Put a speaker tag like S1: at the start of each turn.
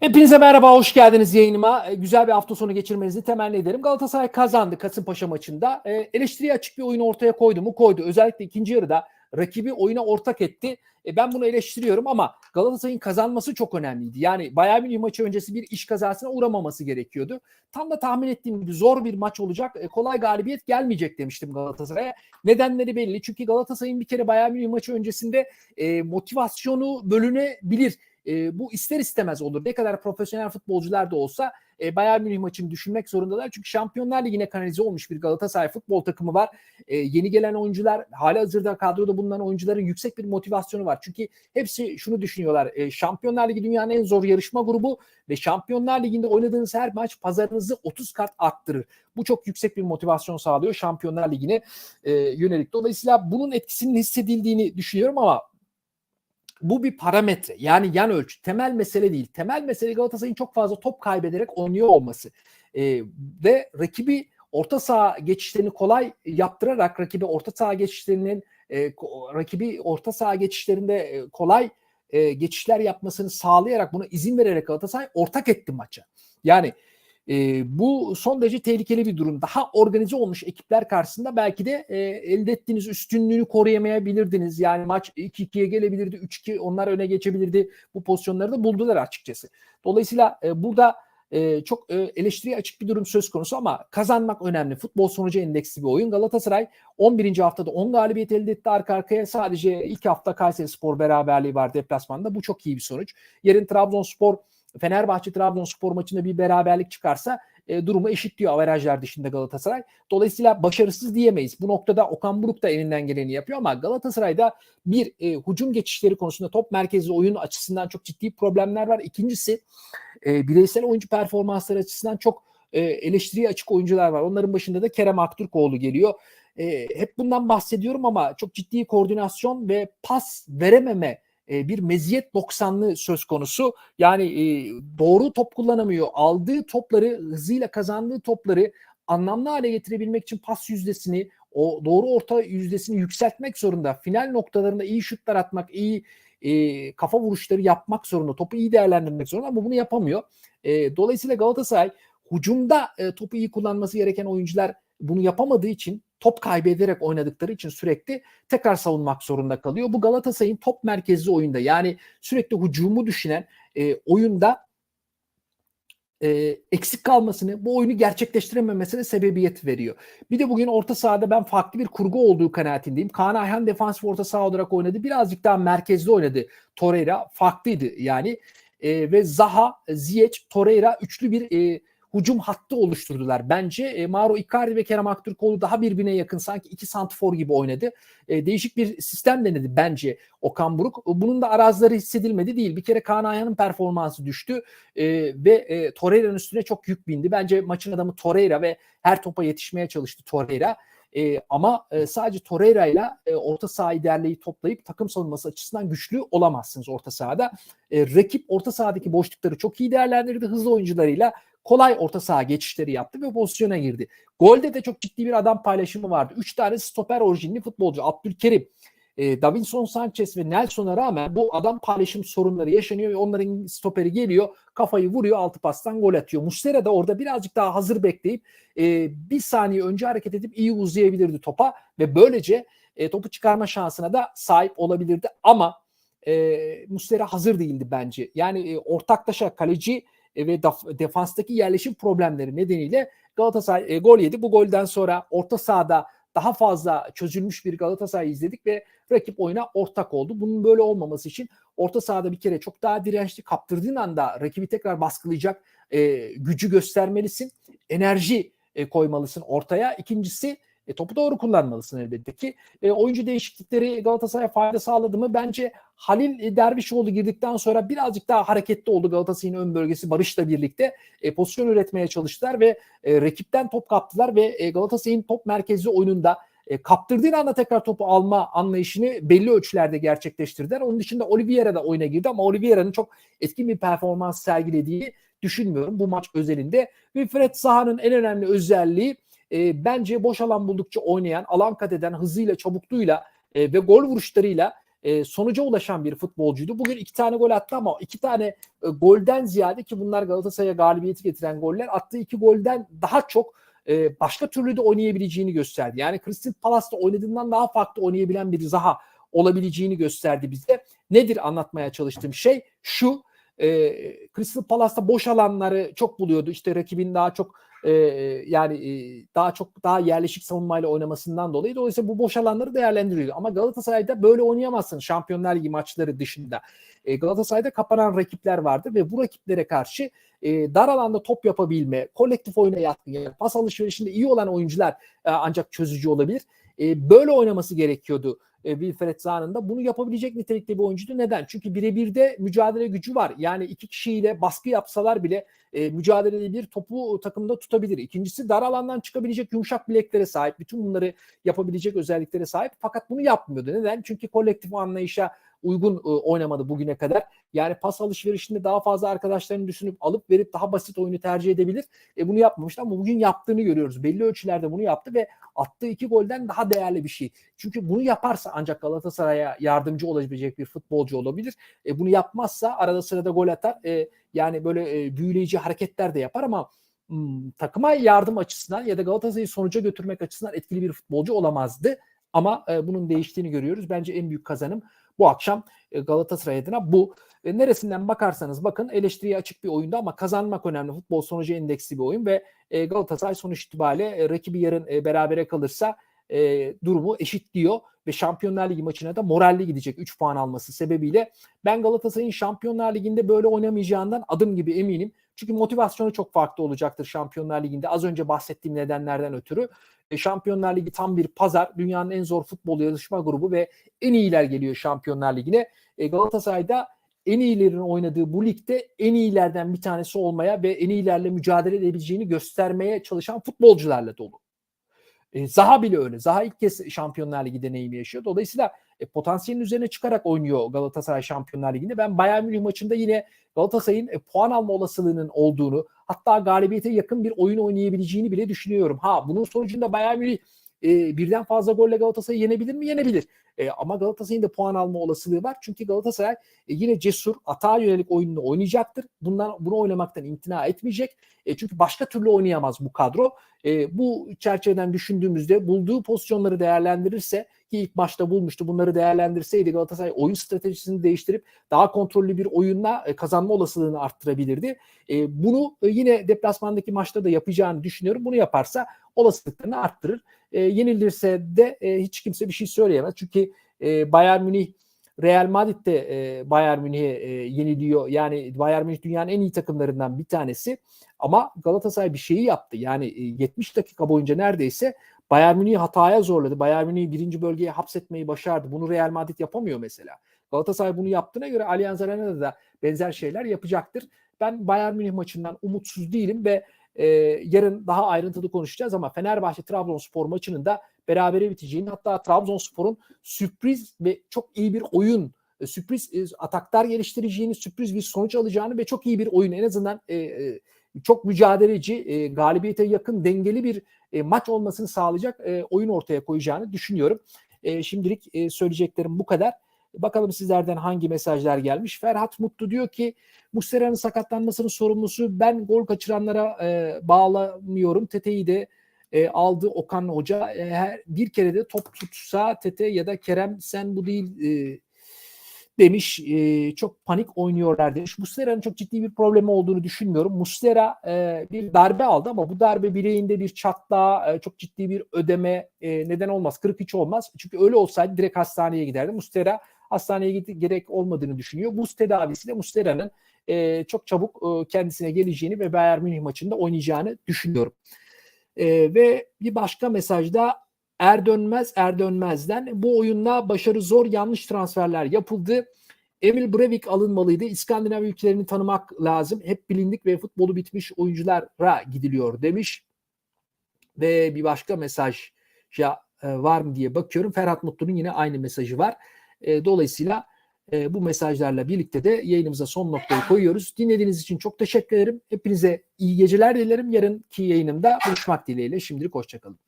S1: Hepinize merhaba, hoş geldiniz yayınıma. E, Güzel bir hafta sonu geçirmenizi temenni ederim. Galatasaray kazandı Kasımpaşa maçında. E, eleştiriye açık bir oyun ortaya koydu mu? Koydu. Özellikle ikinci yarıda rakibi oyuna ortak etti. E, ben bunu eleştiriyorum ama Galatasaray'ın kazanması çok önemliydi. Yani Bayern Münih maçı öncesi bir iş kazasına uğramaması gerekiyordu. Tam da tahmin ettiğim gibi zor bir maç olacak. E, kolay galibiyet gelmeyecek demiştim Galatasaray'a. Nedenleri belli. Çünkü Galatasaray'ın bir kere Bayern Münih maçı öncesinde e, motivasyonu bölünebilir. E, bu ister istemez olur. Ne kadar profesyonel futbolcular da olsa e, Bayern Münih maçını düşünmek zorundalar. Çünkü Şampiyonlar Ligi'ne kanalize olmuş bir Galatasaray futbol takımı var. E, yeni gelen oyuncular, hali hazırda kadroda bulunan oyuncuların yüksek bir motivasyonu var. Çünkü hepsi şunu düşünüyorlar. E, Şampiyonlar Ligi dünyanın en zor yarışma grubu ve Şampiyonlar Ligi'nde oynadığınız her maç pazarınızı 30 kat arttırır. Bu çok yüksek bir motivasyon sağlıyor Şampiyonlar Ligi'ne e, yönelik. Dolayısıyla bunun etkisinin hissedildiğini düşünüyorum ama bu bir parametre yani yan ölçü temel mesele değil. Temel mesele Galatasaray'ın çok fazla top kaybederek oynuyor olması ee, ve rakibi orta saha geçişlerini kolay yaptırarak rakibi orta saha geçişlerinin e, rakibi orta saha geçişlerinde e, kolay e, geçişler yapmasını sağlayarak buna izin vererek Galatasaray ortak etti maça. Yani e, bu son derece tehlikeli bir durum. Daha organize olmuş ekipler karşısında belki de e, elde ettiğiniz üstünlüğünü koruyamayabilirdiniz. Yani maç 2-2'ye gelebilirdi, 3-2 onlar öne geçebilirdi. Bu pozisyonları da buldular açıkçası. Dolayısıyla e, burada e, çok e, eleştiriye açık bir durum söz konusu ama kazanmak önemli. Futbol sonucu endeksli bir oyun. Galatasaray 11. haftada 10 galibiyet elde etti arka arkaya. Sadece ilk hafta Kayseri Spor beraberliği var deplasmanda. Bu çok iyi bir sonuç. Yarın Trabzonspor Fenerbahçe Trabzonspor maçında bir beraberlik çıkarsa e, durumu eşitliyor averajlar dışında Galatasaray. Dolayısıyla başarısız diyemeyiz. Bu noktada Okan Buruk da elinden geleni yapıyor ama Galatasaray'da bir e, hücum geçişleri konusunda top merkezli oyun açısından çok ciddi problemler var. İkincisi e, bireysel oyuncu performansları açısından çok e, eleştiriye açık oyuncular var. Onların başında da Kerem Aktürkoğlu geliyor. E, hep bundan bahsediyorum ama çok ciddi koordinasyon ve pas verememe e, bir meziyet 90'lı söz konusu. Yani e, doğru top kullanamıyor. Aldığı topları hızıyla kazandığı topları anlamlı hale getirebilmek için pas yüzdesini o doğru orta yüzdesini yükseltmek zorunda. Final noktalarında iyi şutlar atmak, iyi e, kafa vuruşları yapmak zorunda. Topu iyi değerlendirmek zorunda ama bunu yapamıyor. E, dolayısıyla Galatasaray hücumda e, topu iyi kullanması gereken oyuncular bunu yapamadığı için top kaybederek oynadıkları için sürekli tekrar savunmak zorunda kalıyor. Bu Galatasaray'ın top merkezli oyunda yani sürekli hücumu düşünen e, oyunda e, eksik kalmasını, bu oyunu gerçekleştirememesine sebebiyet veriyor. Bir de bugün orta sahada ben farklı bir kurgu olduğu kanaatindeyim. Kaan Ayhan defansif orta saha olarak oynadı. Birazcık daha merkezli oynadı. Torreira farklıydı yani. E, ve Zaha, Ziyech, Torreira üçlü bir e, hücum hattı oluşturdular. Bence e, Mauro Icardi ve Kerem Aktürkoğlu daha birbirine yakın sanki iki santifor gibi oynadı. E, değişik bir sistem denedi bence Okan Buruk. Bunun da arazları hissedilmedi değil. Bir kere Kaan Ayhan'ın performansı düştü e, ve e, Torreira'nın üstüne çok yük bindi. Bence maçın adamı Torreira ve her topa yetişmeye çalıştı Torreira. E, ama e, sadece Torreira ile e, orta sahayı derleyip toplayıp takım savunması açısından güçlü olamazsınız orta sahada. E, rakip orta sahadaki boşlukları çok iyi değerlendirdi. Hızlı oyuncularıyla kolay orta saha geçişleri yaptı ve pozisyona girdi. Golde de çok ciddi bir adam paylaşımı vardı. Üç tane stoper orijinli futbolcu. Abdülkerim, e, Davinson Sanchez ve Nelson'a rağmen bu adam paylaşım sorunları yaşanıyor ve onların stoperi geliyor kafayı vuruyor altı pastan gol atıyor. Muslera da orada birazcık daha hazır bekleyip e, bir saniye önce hareket edip iyi uzayabilirdi topa ve böylece e, topu çıkarma şansına da sahip olabilirdi ama e, Muslera hazır değildi bence. Yani e, ortaklaşa kaleci ve defanstaki yerleşim problemleri nedeniyle Galatasaray e, gol yedi. Bu golden sonra orta sahada daha fazla çözülmüş bir Galatasaray izledik ve rakip oyuna ortak oldu. Bunun böyle olmaması için orta sahada bir kere çok daha dirençli kaptırdığın anda rakibi tekrar baskılayacak e, gücü göstermelisin. Enerji e, koymalısın ortaya. İkincisi e, topu doğru kullanmalısın elbette ki. E, oyuncu değişiklikleri Galatasaray'a fayda sağladı mı? Bence Halil Dervişoğlu girdikten sonra birazcık daha hareketli oldu Galatasaray'ın ön bölgesi Barış'la birlikte. E, pozisyon üretmeye çalıştılar ve e, rakipten top kaptılar ve e, Galatasaray'ın top merkezli oyununda e, kaptırdığın anda tekrar topu alma anlayışını belli ölçülerde gerçekleştirdiler. Onun dışında Oliveira da oyuna girdi ama Oliveira'nın çok etkin bir performans sergilediği düşünmüyorum bu maç özelinde. Ve Fred Saha'nın en önemli özelliği e, bence boş alan buldukça oynayan, alan kat eden hızıyla, çabukluğuyla e, ve gol vuruşlarıyla e, sonuca ulaşan bir futbolcuydu. Bugün iki tane gol attı ama iki tane e, golden ziyade ki bunlar Galatasaray'a galibiyeti getiren goller attığı iki golden daha çok e, başka türlü de oynayabileceğini gösterdi. Yani Crystal Palace'ta oynadığından daha farklı oynayabilen bir Zaha olabileceğini gösterdi bize. Nedir anlatmaya çalıştığım şey? Şu e, Crystal Palace'ta boş alanları çok buluyordu. İşte rakibin daha çok e, yani e, daha çok daha yerleşik savunmayla oynamasından dolayı dolayısıyla bu boş alanları değerlendiriyordu. Ama Galatasaray'da böyle oynayamazsın Şampiyonlar Ligi maçları dışında. E, Galatasaray'da kapanan rakipler vardı ve bu rakiplere karşı e, dar alanda top yapabilme, kolektif oyuna yatkın, yani pas alışverişinde iyi olan oyuncular e, ancak çözücü olabilir. E, böyle oynaması gerekiyordu e, Wilfred Zahn'ın da bunu yapabilecek nitelikte bir oyuncuydu. Neden? Çünkü birebirde mücadele gücü var. Yani iki kişiyle baskı yapsalar bile e, mücadelede bir topu takımda tutabilir. İkincisi dar alandan çıkabilecek yumuşak bileklere sahip. Bütün bunları yapabilecek özelliklere sahip. Fakat bunu yapmıyordu. Neden? Çünkü kolektif anlayışa uygun e, oynamadı bugüne kadar. Yani pas alışverişinde daha fazla arkadaşlarını düşünüp alıp verip daha basit oyunu tercih edebilir. E, bunu yapmamıştı ama bugün yaptığını görüyoruz. Belli ölçülerde bunu yaptı ve attığı iki golden daha değerli bir şey. Çünkü bunu yaparsa ancak Galatasaray'a yardımcı olabilecek bir futbolcu olabilir. E, bunu yapmazsa arada sırada gol atar. E, yani böyle e, büyüleyici hareketler de yapar ama hmm, takıma yardım açısından ya da Galatasaray'ı sonuca götürmek açısından etkili bir futbolcu olamazdı. Ama e, bunun değiştiğini görüyoruz. Bence en büyük kazanım bu akşam e, Galatasaray adına bu. E, neresinden bakarsanız bakın eleştiriye açık bir oyunda ama kazanmak önemli. Futbol sonucu endeksli bir oyun ve e, Galatasaray sonuç itibariyle rakibi yarın berabere kalırsa durumu eşitliyor ve Şampiyonlar Ligi maçına da moralli gidecek 3 puan alması sebebiyle ben Galatasaray'ın Şampiyonlar Ligi'nde böyle oynamayacağından adım gibi eminim. Çünkü motivasyonu çok farklı olacaktır Şampiyonlar Ligi'nde. Az önce bahsettiğim nedenlerden ötürü. E, Şampiyonlar Ligi tam bir pazar. Dünyanın en zor futbol yarışma grubu ve en iyiler geliyor Şampiyonlar Ligi'ne. E, Galatasaray'da en iyilerin oynadığı bu ligde en iyilerden bir tanesi olmaya ve en iyilerle mücadele edebileceğini göstermeye çalışan futbolcularla dolu. E, Zaha bile öyle. Zaha ilk kez Şampiyonlar Ligi deneyimi yaşıyor. Dolayısıyla e, potansiyelin üzerine çıkarak oynuyor Galatasaray Şampiyonlar Ligi'nde. Ben Bayern Münih maçında yine Galatasaray'ın e, puan alma olasılığının olduğunu hatta galibiyete yakın bir oyun oynayabileceğini bile düşünüyorum. Ha bunun sonucunda Bayern Münih e, birden fazla golle Galatasaray'ı yenebilir mi? Yenebilir. E, ama Galatasaray'ın da puan alma olasılığı var. Çünkü Galatasaray e, yine cesur, atağa yönelik oyununu oynayacaktır. Bundan bunu oynamaktan imtina etmeyecek. E, çünkü başka türlü oynayamaz bu kadro. E, bu çerçeveden düşündüğümüzde bulduğu pozisyonları değerlendirirse ki ilk maçta bulmuştu. Bunları değerlendirseydi Galatasaray oyun stratejisini değiştirip daha kontrollü bir oyunla e, kazanma olasılığını arttırabilirdi. E, bunu e, yine deplasmandaki maçta da yapacağını düşünüyorum. Bunu yaparsa olasılıklarını arttırır. Yenilirse de hiç kimse bir şey söyleyemez. Çünkü Bayern Münih Real Madrid de e, Bayern Münih'e e, yeniliyor. Yani Bayern Münih dünyanın en iyi takımlarından bir tanesi. Ama Galatasaray bir şeyi yaptı. Yani e, 70 dakika boyunca neredeyse Bayern Münih'i hataya zorladı. Bayern Münih'i birinci bölgeye hapsetmeyi başardı. Bunu Real Madrid yapamıyor mesela. Galatasaray bunu yaptığına göre Allianz Arena'da da benzer şeyler yapacaktır. Ben Bayern Münih maçından umutsuz değilim ve e, yarın daha ayrıntılı konuşacağız ama Fenerbahçe Trabzonspor maçının da berabere biteceğini hatta Trabzonspor'un sürpriz ve çok iyi bir oyun e, sürpriz e, ataklar geliştireceğini, sürpriz bir sonuç alacağını ve çok iyi bir oyun en azından e, e, çok mücadeleci, e, galibiyete yakın dengeli bir e, maç olmasını sağlayacak e, oyun ortaya koyacağını düşünüyorum. E, şimdilik e, söyleyeceklerim bu kadar. Bakalım sizlerden hangi mesajlar gelmiş. Ferhat Mutlu diyor ki Muslera'nın sakatlanmasının sorumlusu ben gol kaçıranlara e, bağlamıyorum. Tete'yi de e, aldı Okan Hoca. E, her, bir kere de top tutsa Tete ya da Kerem sen bu değil e, demiş. E, çok panik oynuyorlar demiş. Muslera'nın çok ciddi bir problemi olduğunu düşünmüyorum. Muslera e, bir darbe aldı ama bu darbe bileğinde bir çatlağa, e, çok ciddi bir ödeme e, neden olmaz. Kırık hiç olmaz. Çünkü öyle olsaydı direkt hastaneye giderdi. Muslera hastaneye gidip gerek olmadığını düşünüyor. Buz tedavisiyle Muslera'nın e, çok çabuk e, kendisine geleceğini ve Bayern Münih maçında oynayacağını düşünüyorum. E, ve bir başka mesajda Erdönmez Erdönmez'den bu oyunda başarı zor yanlış transferler yapıldı. Emil Breivik alınmalıydı. İskandinav ülkelerini tanımak lazım. Hep bilindik ve futbolu bitmiş oyunculara gidiliyor demiş. Ve bir başka mesaj ya e, var mı diye bakıyorum. Ferhat Mutlu'nun yine aynı mesajı var. E, dolayısıyla e, bu mesajlarla birlikte de yayınımıza son noktayı koyuyoruz. Dinlediğiniz için çok teşekkür ederim. Hepinize iyi geceler dilerim. Yarınki yayınımda buluşmak dileğiyle. Şimdilik hoşçakalın.